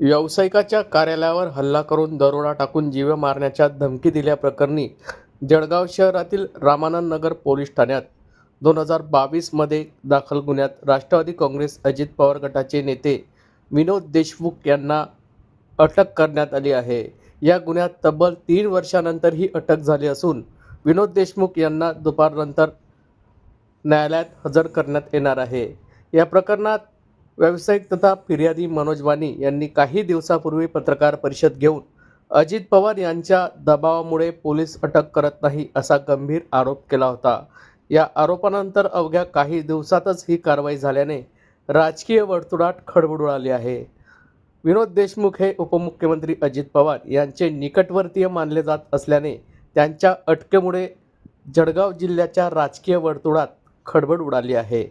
व्यावसायिकाच्या कार्यालयावर हल्ला करून दरोडा टाकून जीवे मारण्याच्या धमकी दिल्याप्रकरणी जळगाव शहरातील रामानंद नगर पोलीस ठाण्यात दोन हजार बावीसमध्ये दाखल गुन्ह्यात राष्ट्रवादी काँग्रेस अजित पवार गटाचे नेते विनोद देशमुख यांना अटक करण्यात आली आहे. या गुन्ह्यात तब्बल तीन वर्षानंतर ही अटक झाली असून विनोद देशमुख यांना दुपारनंतर न्यायालयात हजर करण्यात येणार आहे. या प्रकरणात व्यावसायिक तथा फिर्यादी मनोज वानी यांनी काही दिवसापूर्वी पत्रकार परिषद घेऊन अजित पवार यांच्या दबावामुळे पोलीस अटक करत नाही असा गंभीर आरोप केला होता. या आरोपानंतर अवघ्या काही दिवसातच ही कारवाई झाल्याने राजकीय वर्तुळात खळबळ उडाली आहे. विनोद देशमुख हे उपमुख्यमंत्री अजित पवार यांचे निकटवर्तीय मानले जात असल्याने त्यांच्या अटकेमुळे जळगाव जिल्ह्याच्या राजकीय वर्तुळात खळबळ उडाली आहे.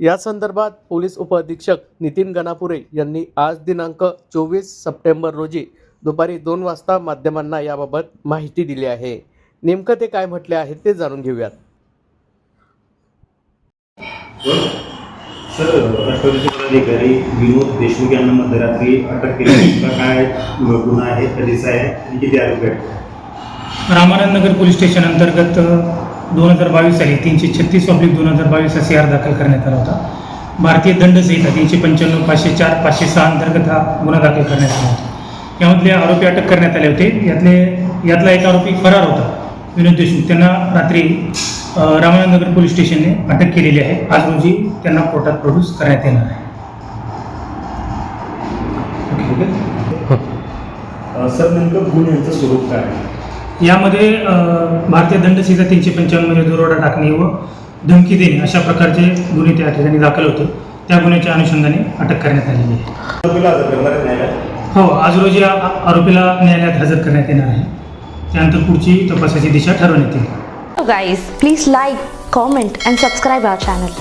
या संदर्भात पोलीस उपअधीक्षक नितीन गणापुरे यांनी आज दिनांक चोवीस सप्टेंबर रोजी दुपारी दोन वाजता माध्यमांना याबाबत माहिती दिली आहे. नेमकं ते काय म्हटले आहे ते जाणून घेऊयात. सर राष्ट्रवादीचे पदाधिकारी विनोद देशमुख यांना मध्यरात्री अटक केली काय गुन्हा आहे कधीचा आहे किती आरोपी आहेत? रामानंद नगर पोलीस स्टेशन अंतर्गत दोन हजार बावीस साली तीनशे छत्तीस ऑब्लिक दोन हजार बावीस हा सी आर दाखल करण्यात आला होता. भारतीय दंडसंहिता तीनशे पंच्याण्णव पाचशे चार पाचशे सहा अंतर्गत हा गुन्हा दाखल करण्यात आला होता. यामधले आरोपी अटक करण्यात आले होते. यातले यातला एक आरोपी फरार होता विनोद देशमुख. त्यांना रात्री अ, रामानंद नगर पोलीस स्टेशनने अटक केलेली आहे. आज रोजी त्यांना कोर्टात प्रोड्यूस करण्यात येणार आहे. अ, सर नेमकं गुन्ह्यांचं स्वरूप काय आहे? यामध्ये भारतीय दंडसंहिता तीनशे पंचावन्नमध्ये दुरोडा टाकणे व धमकी देणे अशा प्रकारचे गुन्हे त्या ठिकाणी दाखल होते. त्या गुन्ह्याच्या अनुषंगाने अटक करण्यात आलेली आहे. हो आज रोजी आरोपीला न्यायालयात हजर करण्यात येणार आहे. त्यानंतर पुढची तपासाची दिशा ठरवण्यात येईल. Guys, please like, comment and subscribe our channel.